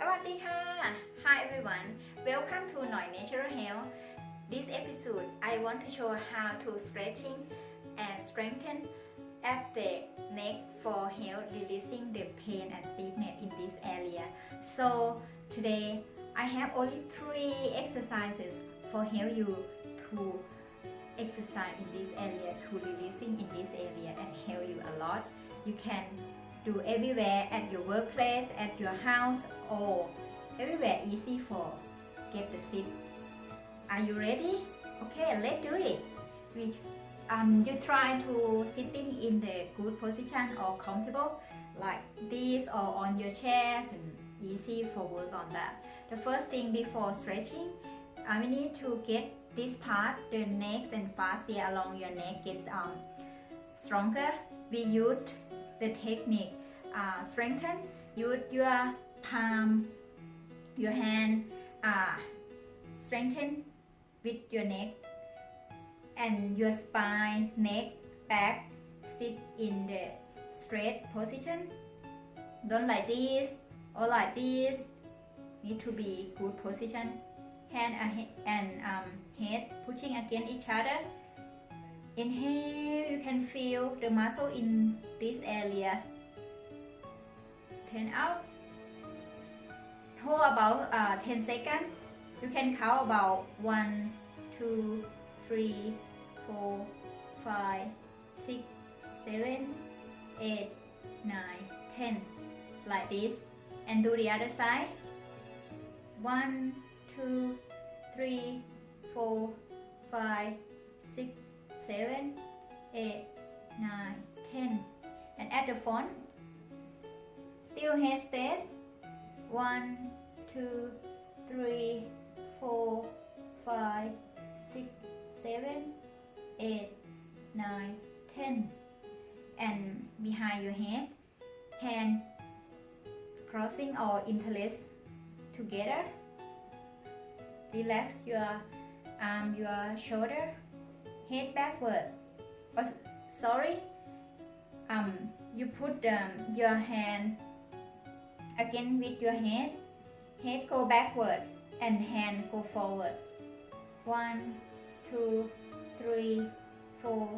สวัสดีค่ะ Hi everyone Welcome to Noi Natural Health This episode I want to show how to stretching and strengthen at the neck for help releasing the pain and stiffness in this area so today I have only three exercises for help you to exercise in this area to releasing in this area and help you a lot you can do everywhere at your workplace at your house or everywhere easy for get the sit are you ready? Okay let's do it. We um you try to sitting in the good position or comfortable like this or on your chairs and easy for work on that. The first thing before stretching uh, we need to get this part the neck and fascia along your neck gets um stronger. We use the technique uh, strengthen use your palm your hand uh, strengthen with your neck and your spine neck back sit in the straight position. Don't like this or like this. Need to be good position. Hand ahe- and um, head pushing against each other inhale you can feel the muscle in this area. Stand out hold about uh, 10 seconds. You can count about 1 2 3 4 5 6 7 8 9 10 like this. And do the other side. 1 2 3 4 5 6 7 8 9 10 and at the front still head stays 1 2 3 4 5 6 7 8 9 10 and behind your head hand crossing or interlace together. Relax your arm your shoulder head backward. Oh, sorry. Um you put um, your hand again with your head head go backward and hand go forward. One two three four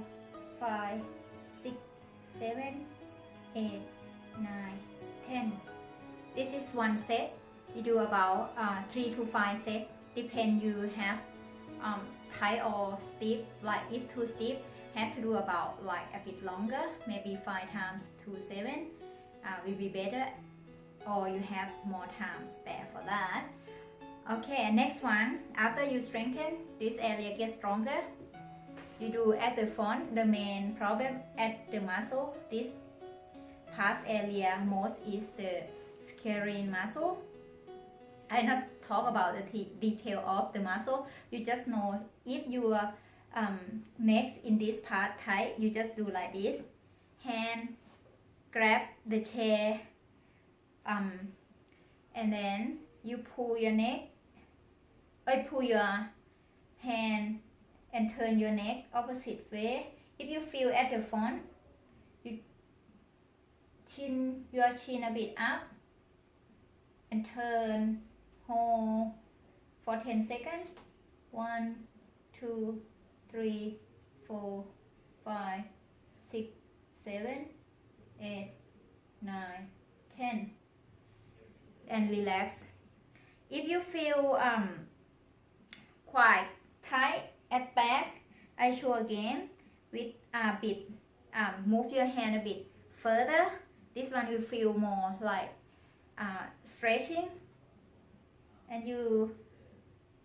five six seven eight nine ten. This is one set. You do about uh, three to five sets depend you have um, tight or stiff like if too stiff have to do about like a bit longer maybe five times to seven uh, will be better or you have more time spare for that. Okay next one after you strengthen this area gets stronger. You do at the front the main problem at the muscle this past area most is the scalene muscle. I not talk about the detail of the muscle. You just know if your um, neck in this part tight, you just do like this. Hand grab the chair, um, and then you pull your neck. Or pull your hand and turn your neck opposite way. If you feel at the front, you chin your chin a bit up and turn hold. For 10 seconds. 1 2 3 4 5 6 7 8 9 10 and relax. If you feel um quite tight at back I show again with a bit um, move your hand a bit further. This one will feel more like uh, stretching and you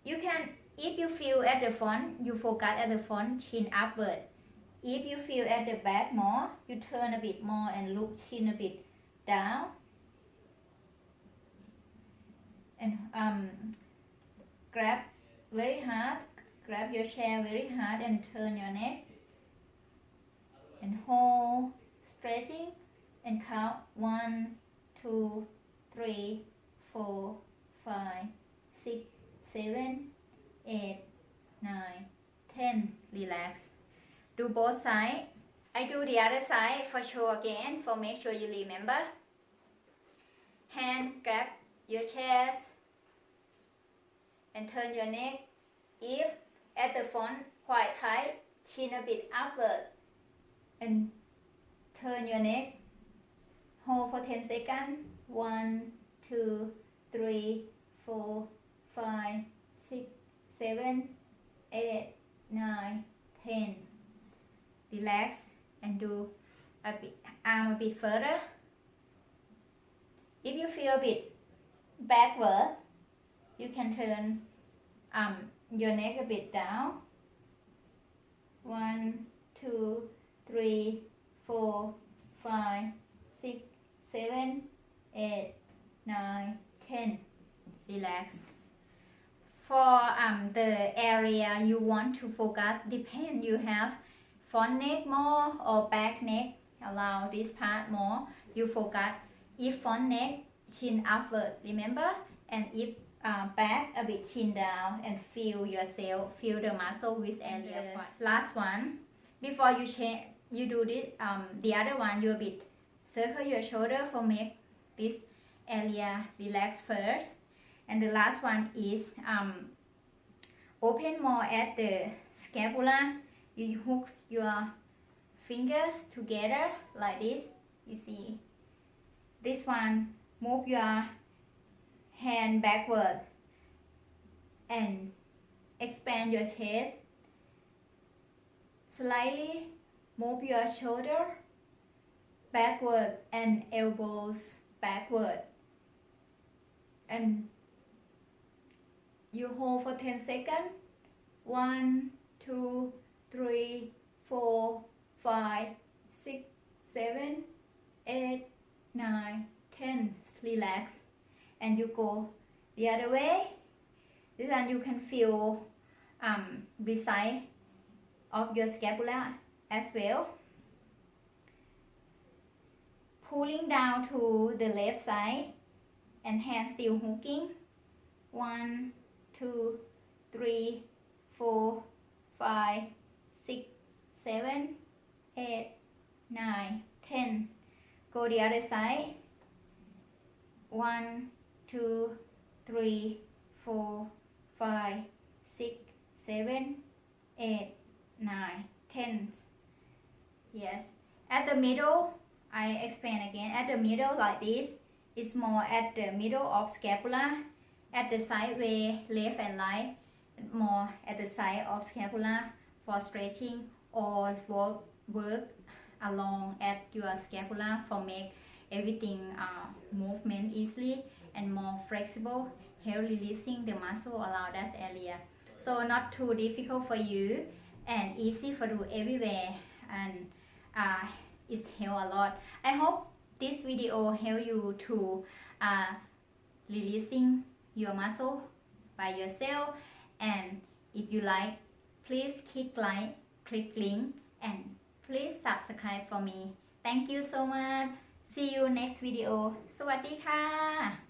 you can if you feel at the front you focus at the front chin upward. If you feel at the back more you turn a bit more and look chin a bit down. And um, grab very hard grab your chair very hard and turn your neck. And hold stretching. And count one two three four five six seven eight nine ten. Relax. Do both sides I do the other side for sure again for make sure you remember. Hand grab your chest and turn your neck. If at the front quite tight chin a bit upward and turn your neck. Hold for 10 seconds. 1 2 3 4 5 6 7 8 9 10 relax and do a bit arm a bit further. If you feel a bit backward you can turn um, your neck a bit down. One two three four five six seven eight nine ten relax. For um, the area you want to focus depend you have front neck more or back neck. Allow this part more you focus if front neck chin upward remember? And if uh, back a bit chin down and feel yourself feel the muscle with area. last one before you change you do this um, the other one you a bit circle your shoulder for make this area relax first and the last one is um, open more at the scapula. You hook your fingers together like this. You see this one move your hand backward and expand your chest. Slightly move your shoulder backward and elbows backward. And you hold for 10 seconds one two three four five six seven eight nine ten. Relax. And you go the other way. This you can feel um beside of your scapula as well. Pulling down to the left side. And hand still hooking. One two three four five six seven eight nine ten. Go the other side. One two three four five six seven eight nine ten. Yes. At the middle I explain again. At the middle like this is more at the middle of scapula at the side way left and right more at the side of scapula for stretching or work work along at your scapula for make everything uh, movement easily and more flexible. Help releasing the muscle around that area so not too difficult for you and easy for you everywhere and uh, it help a lot. I hope this video help you to uh, releasing your muscle by yourself and if you like please click like click link and please subscribe for me thank you so much see you next video สวัสดีค่ะ